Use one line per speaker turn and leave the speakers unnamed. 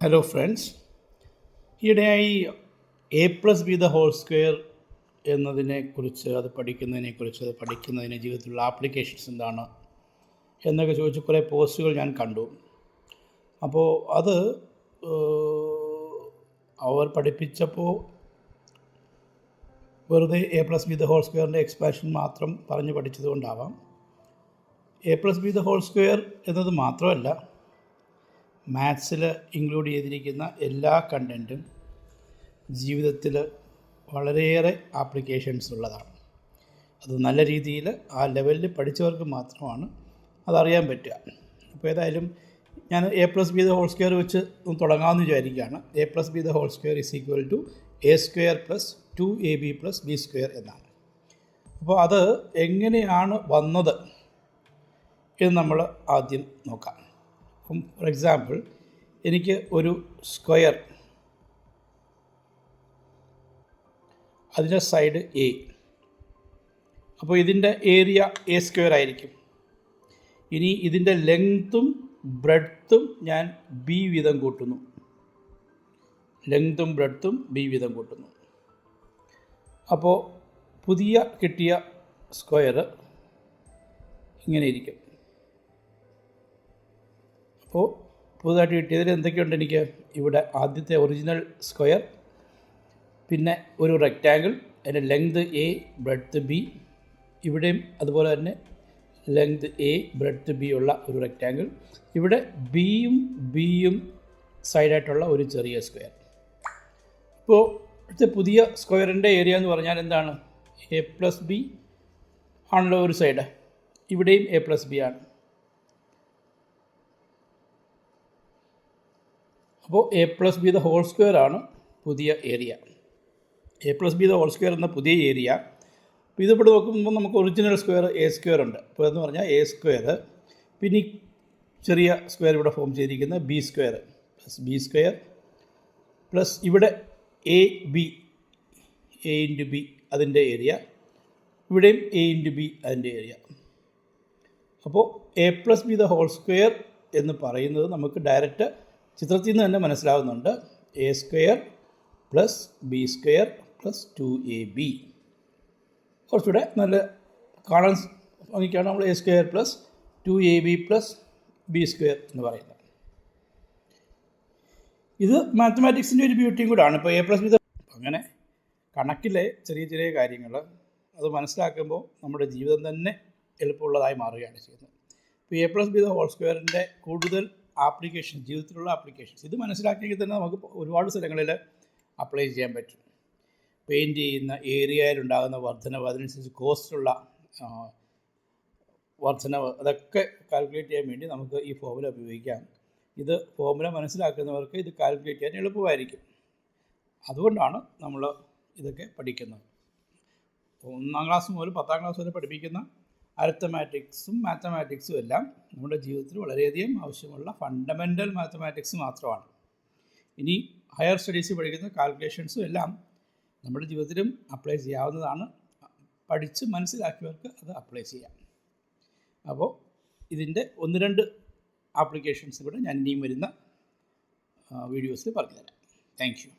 Hello friends ഈയിടെയായി a plus b the whole square എന്നതിനെക്കുറിച്ച് അത് പഠിക്കുന്നതിനെക്കുറിച്ച് അത് പഠിക്കുന്നതിന് ജീവിതത്തിലുള്ള ആപ്ലിക്കേഷൻസ് എന്താണ് എന്നൊക്കെ ചോദിച്ച് കുറേ പോസ്റ്റുകൾ ഞാൻ കണ്ടു. അപ്പോൾ അത് അവർ പഠിപ്പിച്ചപ്പോൾ വെറുതെ a plus b the whole സ്ക്വയറിന്റെ എക്സ്പാൻഷൻ മാത്രം പറഞ്ഞ് പഠിച്ചത് കൊണ്ടാവാം. A plus b the whole square എന്നത് മാത്രമല്ല മാത്സിൽ ഇൻക്ലൂഡ് ചെയ്തിരിക്കുന്ന എല്ലാ കണ്ടന്റും ജീവിതത്തിൽ വളരെയേറെ ആപ്ലിക്കേഷൻസ് ഉള്ളതാണ്. അത് നല്ല രീതിയിൽ ആ ലെവലിൽ പഠിച്ചവർക്ക് മാത്രമാണ് അതറിയാൻ പറ്റുക. അപ്പോൾ ഏതായാലും ഞാൻ a plus b the whole square വെച്ച് തുടങ്ങാമെന്ന് വിചാരിക്കുകയാണ്. A plus b the whole square is equal to a square plus two a b plus b square എന്നാണ്. അപ്പോൾ അത് എങ്ങനെയാണ് വന്നത് എന്ന് നമ്മൾ ആദ്യം നോക്കാം. ഫോർ എക്സാമ്പിൾ എനിക്ക് ഒരു സ്ക്വയർ അതിന്റെ സൈഡ് എ. അപ്പോൾ ഇതിന്റെ ഏരിയ എ സ്ക്വയർ ആയിരിക്കും. ഇനി ഇതിന്റെ ലെങ്ത്തും ബ്രെഡ്ത്തും ഞാൻ ബി വീതം കൂട്ടുന്നു. ലെങ്ത്തും ബ്രെഡ്ത്തും ബി വീതം കൂട്ടുന്നു. അപ്പോൾ പുതിയ കിട്ടിയ സ്ക്വയർ ഇങ്ങനെ ഇരിക്കും. അപ്പോൾ പുതുതായിട്ട് കിട്ടിയതിൽ എന്തൊക്കെയുണ്ട് എനിക്ക് ഇവിടെ ആദ്യത്തെ ഒറിജിനൽ സ്ക്വയർ പിന്നെ ഒരു റെക്റ്റാങ്കിൾ അതിന്റെ ലെങ്ത് എ ബ്രെഡ്ത്ത് ബി ഇവിടെയും അതുപോലെ തന്നെ ലെങ്ത് എ ബ്രെഡ്ത്ത് ബി ഉള്ള ഒരു റെക്റ്റാങ്കിൾ ഇവിടെ ബിയും ബിയും സൈഡായിട്ടുള്ള ഒരു ചെറിയ സ്ക്വയർ ഇപ്പോൾ ഇവിടുത്തെ പുതിയ സ്ക്വയറിന്റെ ഏരിയ എന്ന് പറഞ്ഞാൽ എന്താണ്? എ പ്ലസ് ബി ആണല്ലോ ഒരു സൈഡ് ഇവിടെയും എ പ്ലസ് ബി ആണ്. അപ്പോൾ a plus b the whole square ആണ് പുതിയ area a plus b the whole square എന്ന പുതിയ ഏരിയ അപ്പോൾ ഇത് ഇവിടെ നോക്കുമ്പോൾ നമുക്ക് ഒറിജിനൽ സ്ക്വയർ എ സ്ക്വയർ ഉണ്ട്. അപ്പോൾ എന്ന് പറഞ്ഞാൽ എ സ്ക്വയർ പിന്നെ ചെറിയ സ്ക്വയർ ഇവിടെ ഫോം ചെയ്തിരിക്കുന്ന b square plus b square plus ഇവിടെ a b a into b അതിന്റെ ഏരിയ ഇവിടെയും എ ഇന്റു ബി അതിന്റെ ഏരിയ അപ്പോൾ a plus b the whole square എന്ന് പറയുന്നത് നമുക്ക് ഡയറക്റ്റ് ചിത്രത്തിൽ നിന്ന് തന്നെ മനസ്സിലാവുന്നുണ്ട്. A square plus b square plus two a b കുറച്ചുകൂടെ നല്ല കാണാൻ ഭംഗിക്കാണ് നമ്മൾ a square plus two a b plus b square എന്ന് പറയുന്നത്. ഇത് മാത്തമാറ്റിക്സിന്റെ ഒരു ബ്യൂട്ടിയും കൂടാണ്. ഇപ്പോൾ എ പ്ലസ് ബി അങ്ങനെ കണക്കിലെ ചെറിയ ചെറിയ കാര്യങ്ങൾ അത് മനസ്സിലാക്കുമ്പോൾ നമ്മുടെ ജീവിതം തന്നെ എളുപ്പമുള്ളതായി മാറുകയാണ് ചെയ്യുന്നത്. ഇപ്പോൾ a plus b the whole സ്ക്വയറിന്റെ കൂടുതൽ ആപ്ലിക്കേഷൻ ജീവിതത്തിലുള്ള ആപ്ലിക്കേഷൻസ്. ഇത് മനസ്സിലാക്കിയെങ്കിൽ തന്നെ നമുക്ക് ഒരുപാട് സ്ഥലങ്ങളിൽ അപ്ലൈ ചെയ്യാൻ പറ്റും. പെയിന്റ് ചെയ്യുന്ന ഏരിയയിലുണ്ടാകുന്ന വർധനവ് അതിനനുസരിച്ച് കോസ്റ്റുള്ള വർധനവ് അതൊക്കെ കാൽക്കുലേറ്റ് ചെയ്യാൻ വേണ്ടി നമുക്ക് ഈ ഫോമുല ഉപയോഗിക്കാം. ഇത് ഫോമുല മനസ്സിലാക്കുന്നവർക്ക് ഇത് കാൽക്കുലേറ്റ് ചെയ്യാൻ എളുപ്പമായിരിക്കും. അതുകൊണ്ടാണ് നമ്മൾ ഇതൊക്കെ പഠിക്കുന്നത്. ഒന്നാം ക്ലാസ് മുതൽ പത്താം ക്ലാസ് വരെ പഠിപ്പിക്കുന്ന അരിത്തമാറ്റിക്സും മാത്തമാറ്റിക്സും എല്ലാം നമ്മുടെ ജീവിതത്തിൽ വളരെയധികം ആവശ്യമുള്ള ഫണ്ടമെന്റൽ മാത്തമാറ്റിക്സ് മാത്രമാണ്. ഇനി ഹയർ സ്റ്റഡീസ് പഠിക്കുന്ന കാൽക്കുലേഷൻസും എല്ലാം നമ്മുടെ ജീവിതത്തിലും അപ്ലൈ ചെയ്യാവുന്നതാണ്. പഠിച്ച് മനസ്സിലാക്കിയവർക്ക് അത് അപ്ലൈ ചെയ്യാം. അപ്പോൾ ഇതിന്റെ ഒന്ന് രണ്ട് ആപ്ലിക്കേഷൻസ് കൂടെ ഞാൻ ഇനിയും വരുന്ന വീഡിയോസിൽ പറഞ്ഞുതരാം. Thank you